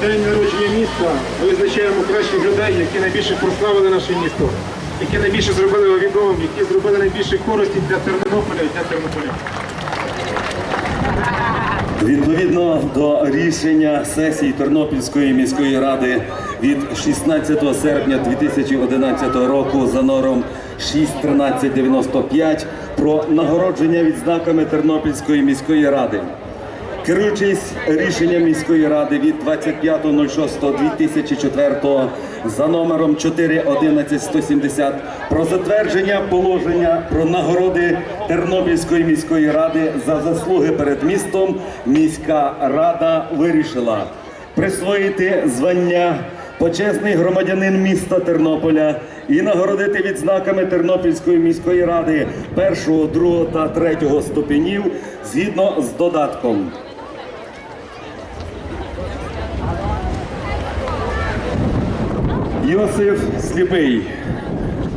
день народження міста ми визначаємо кращих людей, які найбільше прославили наше місто, які найбільше зробили його відомим, які зробили найбільше користі для Тернополя і для Тернополя. Відповідно до рішення сесії Тернопільської міської ради від 16 серпня 2011 року за номером 61395 про нагородження відзнаками Тернопільської міської ради. Керуючись рішенням міської ради від 25.06.2004 за номером 4.11.170 про затвердження положення про нагороди Тернопільської міської ради за заслуги перед містом, міська рада вирішила присвоїти звання почесний громадянин міста Тернополя і нагородити відзнаками Тернопільської міської ради першого, другого та третього ступенів згідно з додатком. Йосиф Сліпий,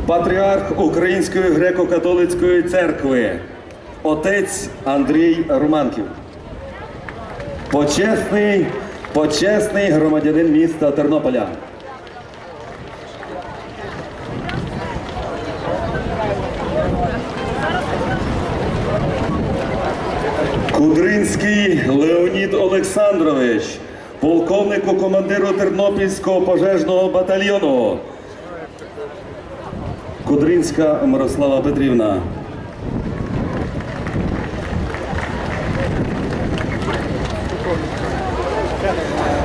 патріарх Української греко-католицької церкви, отець Андрій Романків. Почесний, почесний громадянин міста Тернополя. Кудринський Леонід Олександрович, полковнику командиру Тернопільського пожежного батальйону. Кудринська Мирослава Петрівна.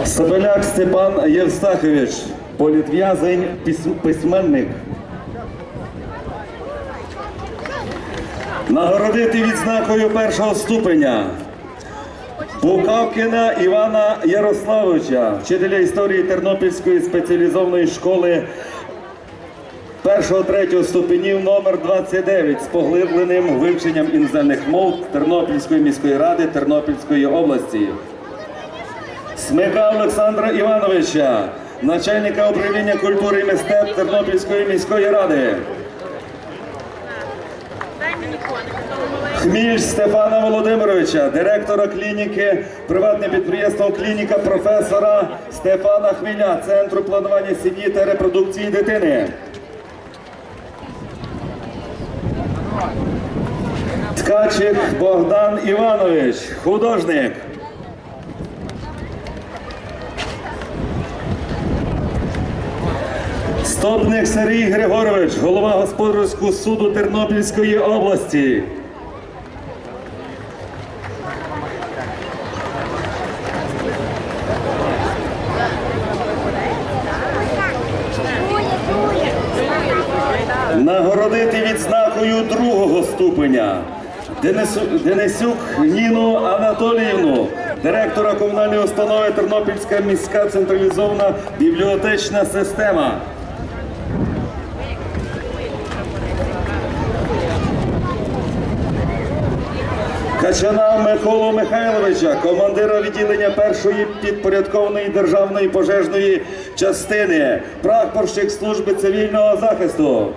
Соболяк Степан Євстахович, політв'язень, письменник. Нагородити відзнакою першого ступеня Букавкіна Івана Ярославовича, вчителя історії Тернопільської спеціалізованої школи першого-третього ступенів номер 29 з поглибленим вивченням іноземних мов Тернопільської міської ради Тернопільської області. Смика Олександра Івановича, начальника управління культури і мистецтв Тернопільської міської ради. Хміль Стефана Володимировича, директора клініки, приватне підприємство клініка професора Стефана Хміля, Центру планування сім'ї та репродукції дитини. Ткачих Богдан Іванович, художник. Стопник Сергій Григорович, голова господарського суду Тернопільської області. Нагородити відзнакою другого ступеня Денисюк Ніну Анатоліївну, директора комунальної установи Тернопільська міська централізована бібліотечна система. Качана Миколу Михайловича, командира відділення першої підпорядкованої державної пожежної частини, прапорщик служби цивільного захисту.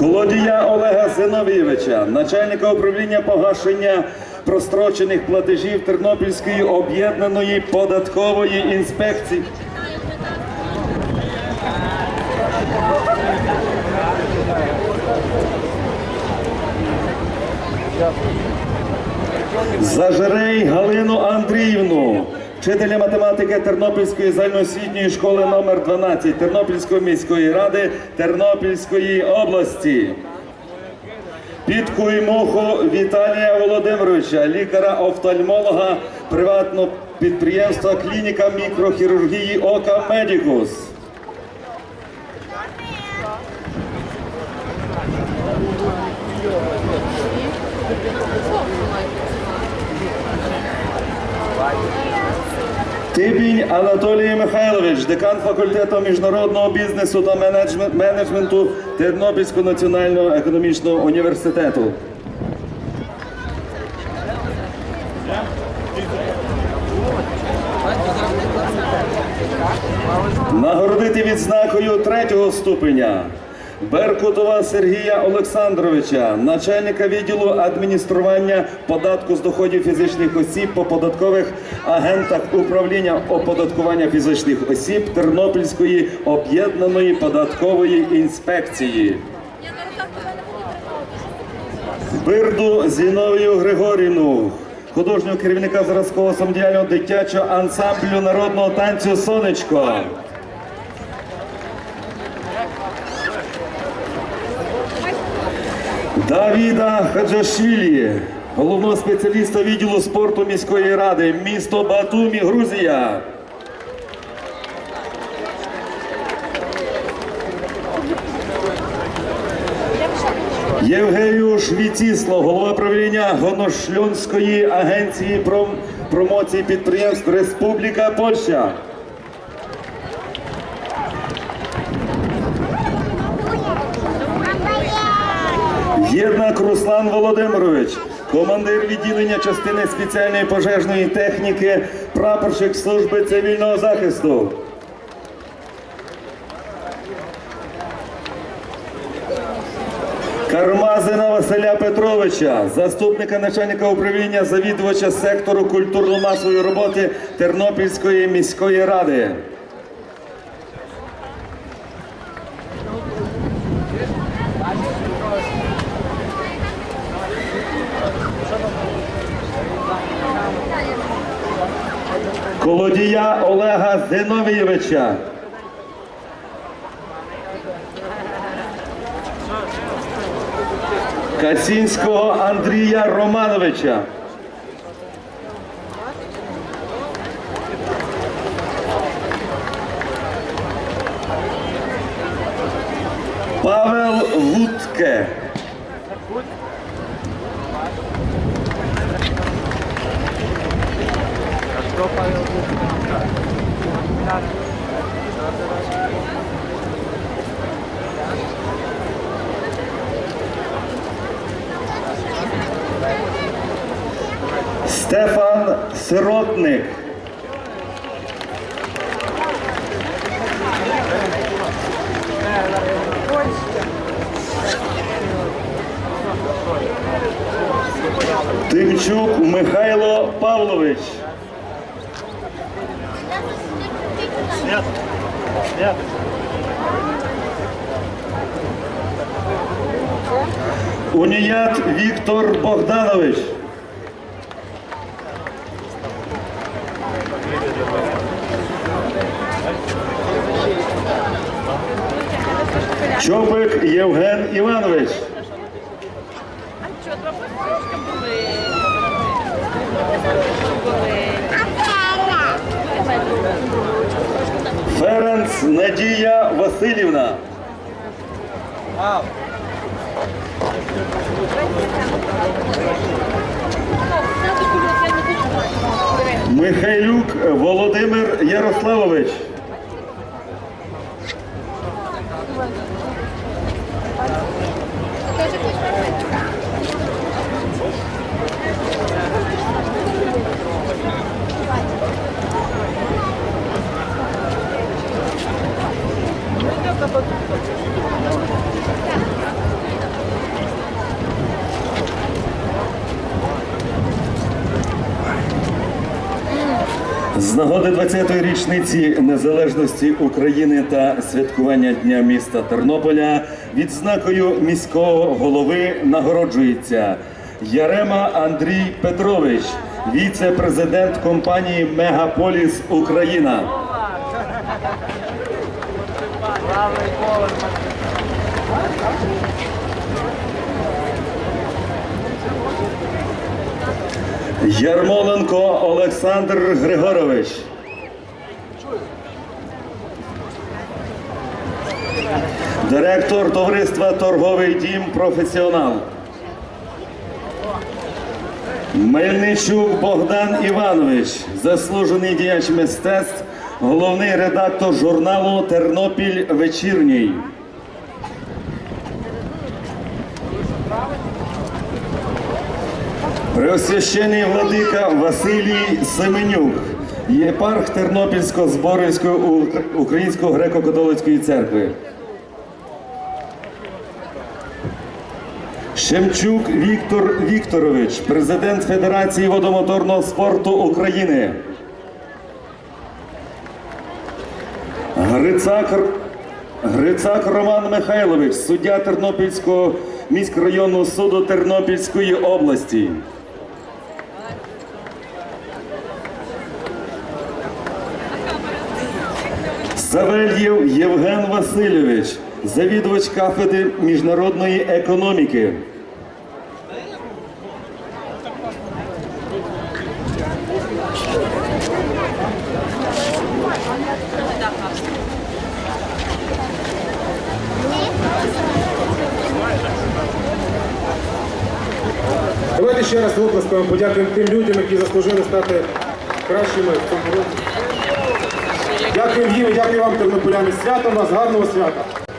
Колодія Олега Зиновійовича, начальника управління погашення прострочених платежів Тернопільської об'єднаної податкової інспекції. Зажерей Галину Андріївну, вчителя математики Тернопільської загальноосвітньої школи номер 12 Тернопільської міської ради Тернопільської області. Підку і муху Віталія Володимировича, лікаря-офтальмолога приватного підприємства Клініка мікрохірургії Ока Медікус. Тибінь Анатолій Михайлович, декан факультету міжнародного бізнесу та менеджменту Тернопільського національного економічного університету. Нагородити відзнакою третього ступеня Беркутова Сергія Олександровича, начальника відділу адміністрування податку з доходів фізичних осіб по податкових агентах управління оподаткування фізичних осіб Тернопільської об'єднаної податкової інспекції. Бирду Зіновію Григорівну, художнього керівника зразкового самодіяльного дитячого ансамблю народного танцю Сонечко. Давіда Хаджашвілі, головного спеціаліста відділу спорту міської ради, місто Батумі, Грузія. Євгеюш Віціслав, голова правління Гоношльонської агенції пром- промоції підприємств Республіка Польща. Єднак Руслан Володимирович, командир відділення частини спеціальної пожежної техніки, прапорщик служби цивільного захисту. Кармазина Василя Петровича, заступника начальника управління завідувача сектору культурно-масової роботи Тернопільської міської ради. Колодія Олега Зиновійовича. Кацінського Андрія Романовича. Павел Вудке. Стефан Сиротник. Тимчук Михайло Павлович. Уніят Віктор Богданович. Чопик Євген Іванович. А що, два були? Були. Ференц Надія Васильівна. Михайлюк Володимир Ярославович. З нагоди 20-ї річниці незалежності України та святкування Дня міста Тернополя відзнакою міського голови нагороджується Ярема Андрій Петрович, віце-президент компанії Мегаполіс Україна. Ярмоленко Олександр Григорович. Директор товариства Торговий дім професіонал. Мельничук Богдан Іванович, заслужений діяч мистецтв, головний редактор журналу Тернопіль вечірній. Преосвящений владика Василій Семенюк, єпарх Тернопільсько-Зборівської Української греко-католицької церкви. Шемчук Віктор Вікторович, президент Федерації водомоторного спорту України. Грицак, Грицак Роман Михайлович, суддя Тернопільського міськрайонного суду Тернопільської області. Савельєв Євген Васильович, завідувач кафедри міжнародної економіки. Давайте ще раз оплесками подякуємо тим людям, які заслужили стати кращими в цьому році. Дякую вам, тернополяни. Свято вас, гарного свята!